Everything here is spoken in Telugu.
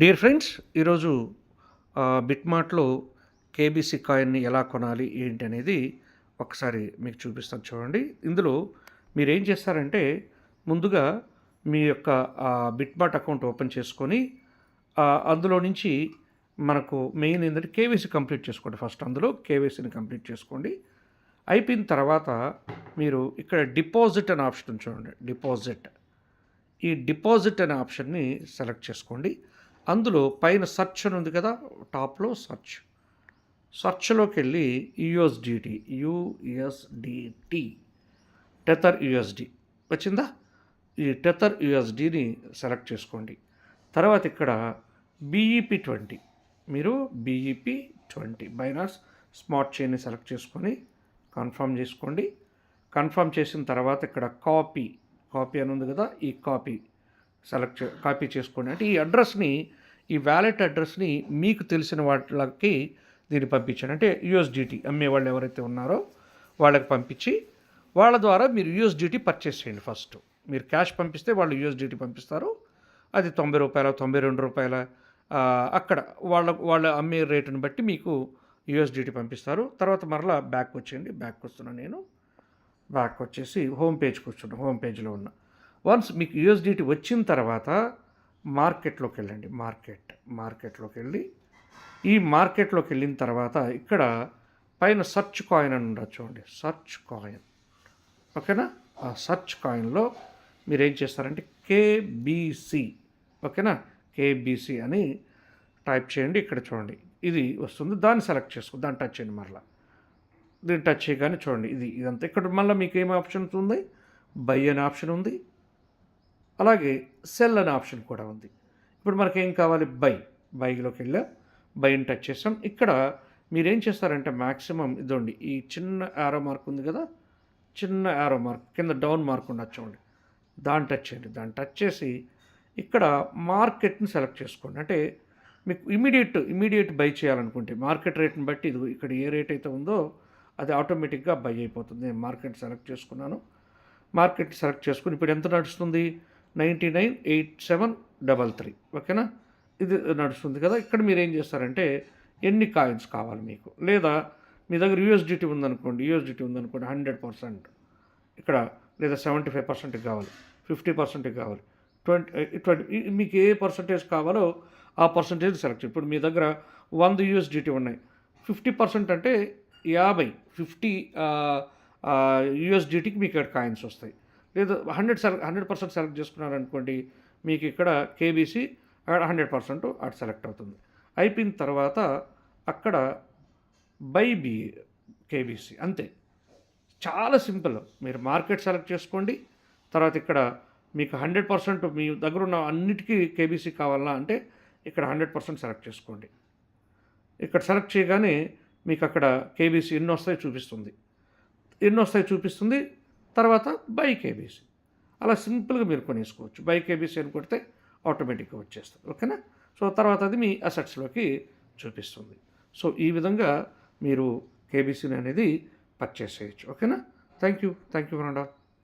డియర్ ఫ్రెండ్స్ ఈరోజు బిట్మార్ట్లో కేబీసీ కాయిన్ని ఎలా కొనాలి ఏంటి అనేది ఒకసారి మీకు చూపిస్తాను చూడండి. ఇందులో మీరు ఏం చేస్తారంటే ముందుగా మీ యొక్క బిట్మార్ట్ అకౌంట్ ఓపెన్ చేసుకొని అందులో నుంచి మనకు మెయిన్ ఏంటంటే కేవీసీ కంప్లీట్ చేసుకోండి ఫస్ట్. అందులో కేవీసీని కంప్లీట్ చేసుకోండి. అయిపోయిన తర్వాత మీరు ఇక్కడ డిపాజిట్ అనే ఆప్షన్ చూడండి. డిపాజిట్. ఈ డిపాజిట్ అనే ఆప్షన్ని సెలెక్ట్ చేసుకోండి. అందులో పైన సర్చ్ అని ఉంది కదా టాప్లో సర్చ్. సర్చ్లోకి వెళ్ళి యుఎస్డిటి యుఎస్డిటి టెథర్ యుఎస్డి. వచ్చిందా? ఈ టెథర్ యుఎస్డిని సెలెక్ట్ చేసుకోండి. తర్వాత ఇక్కడ బీఈపీ ట్వంటీ. మీరు బీఈపీ ట్వంటీ బైనాస్ స్మార్ట్ చైన్ని సెలెక్ట్ చేసుకొని కన్ఫర్మ్ చేసుకోండి. కన్ఫర్మ్ చేసిన తర్వాత ఇక్కడ కాపీ కాపీ అని ఉంది కదా ఈ కాపీ సెలెక్ట్ చే కాపీ చేసుకోండి. అంటే ఈ అడ్రస్ని ఈ వ్యాలెట్ అడ్రస్ని మీకు తెలిసిన వాళ్ళకి దీన్ని పంపించండి అంటే యూఎస్డిటీ అమ్మే వాళ్ళు ఎవరైతే ఉన్నారో వాళ్ళకి పంపించి వాళ్ళ ద్వారా మీరు యూఎస్డిటీ పర్చేస్ చేయండి ఫస్ట్. మీరు క్యాష్ పంపిస్తే వాళ్ళు యూఎస్డిటీ పంపిస్తారు. అది తొంభై రూపాయల తొంభై రెండు రూపాయల అక్కడ వాళ్ళ వాళ్ళ అమ్మే రేటుని బట్టి మీకు యూఎస్డిటీ పంపిస్తారు. తర్వాత మరలా బ్యాక్ వచ్చేయండి. బ్యాక్ వస్తున్నాను నేను బ్యాక్ వచ్చేసి హోమ్ పేజ్ కూర్చుంటాం హోమ్ పేజ్లో ఉన్న. వన్స్ మీకు యూఎస్డిటీ వచ్చిన తర్వాత మార్కెట్లోకి వెళ్ళండి మార్కెట్ మార్కెట్లోకి వెళ్ళి ఈ మార్కెట్లోకి వెళ్ళిన తర్వాత ఇక్కడ పైన సర్చ్ కాయిన్ అని ఉండదు చూడండి సర్చ్ కాయిన్. ఓకేనా? ఆ సర్చ్ కాయిన్లో మీరు ఏం చేస్తారంటే కేబీసీ ఓకేనా? కేబీసీ అని టైప్ చేయండి ఇక్కడ చూడండి ఇది వస్తుంది దాన్ని సెలెక్ట్ చేసుకో దాన్ని టచ్ చేయండి మరలా. దీన్ని టచ్ చేయగానే చూడండి ఇది ఇదంతా. ఇక్కడ మళ్ళీ మీకు ఏం ఆప్షన్ ఉంది? బై అనే ఆప్షన్ ఉంది. అలాగే సెల్ అనే ఆప్షన్ కూడా ఉంది. ఇప్పుడు మనకి ఏం కావాలి? బై. బైలోకి వెళ్ళా. బైని టచ్ చేసాం. ఇక్కడ మీరేం చేస్తారంటే మ్యాక్సిమం ఇదండి. ఈ చిన్న యారో మార్క్ ఉంది కదా? చిన్న యారో మార్క్ కింద డౌన్ మార్క్ ఉండొచ్చు చూడండి. దాన్ని టచ్ చేయండి. దాన్ని టచ్ చేసి ఇక్కడ మార్కెట్ని సెలెక్ట్ చేసుకోండి. అంటే మీకు ఇమీడియట్ ఇమీడియట్ బై చేయాలనుకుంటే మార్కెట్ రేట్ని బట్టి ఇది ఇక్కడ ఏ రేట్ అయితే ఉందో అది ఆటోమేటిక్గా బై అయిపోతుంది. నేను మార్కెట్ సెలెక్ట్ చేసుకున్నాను. మార్కెట్ సెలెక్ట్ చేసుకుని ఇప్పుడు ఎంత నడుస్తుంది? Ninety nine eight seven double three. ఓకేనా? ఇది నడుస్తుంది కదా. ఇక్కడ మీరు ఏం చేస్తారంటే ఎన్ని కాయిన్స్ కావాలి మీకు? లేదా మీ దగ్గర యూఎస్డిటీ ఉందనుకోండి యూఎస్డిటీ ఉందనుకోండి హండ్రెడ్ పర్సెంట్. ఇక్కడ లేదా సెవెంటీ ఫైవ్ పర్సెంట్కి కావాలి ఫిఫ్టీ పర్సెంట్కి కావాలి ట్వంటీ ట్వంటీ మీకు ఏ పర్సంటేజ్ కావాలో ఆ పర్సంటేజ్ సెలెక్ట్ ఇప్పుడు మీ దగ్గర వంద యూఎస్డిటీ ఉన్నాయి. ఫిఫ్టీ పర్సెంట్ అంటే యాభై ఫిఫ్టీ యూఎస్డిటీకి మీకు ఇక్కడ కాయిన్స్ వస్తాయి. లేదు hundred select hundred percent select చేసుకున్నారనుకోండి మీకు ఇక్కడ కేబీసీ అక్కడ హండ్రెడ్ పర్సెంట్ అటు సెలెక్ట్ అవుతుంది. అయిపోయిన తర్వాత అక్కడ బై బి కేబీసీ అంతే. చాలా సింపుల్. మీరు మార్కెట్ సెలెక్ట్ చేసుకోండి. తర్వాత ఇక్కడ మీకు హండ్రెడ్ పర్సెంట్ మీ దగ్గర ఉన్న అన్నిటికీ కేబీసీ కావాలా అంటే ఇక్కడ హండ్రెడ్ పర్సెంట్ సెలెక్ట్ చేసుకోండి. ఇక్కడ సెలెక్ట్ చేయగానే మీకు అక్కడ కేబీసీ ఎన్ని వస్తాయి చూపిస్తుంది. ఎన్ని వస్తాయి చూపిస్తుంది. తర్వాత బైక్ ఏబీసీ అలా సింపుల్గా మీరు కొనేసుకోవచ్చు. బైక్ ఏబీసీ అని కొడితే ఆటోమేటిక్గా వచ్చేస్తుంది. ఓకేనా? సో తర్వాత అది మీ అసెట్స్లోకి చూపిస్తుంది. సో ఈ విధంగా మీరు కేబీసీని అనేది పర్చేస్ చేయొచ్చు. ఓకేనా? Thank you thank you for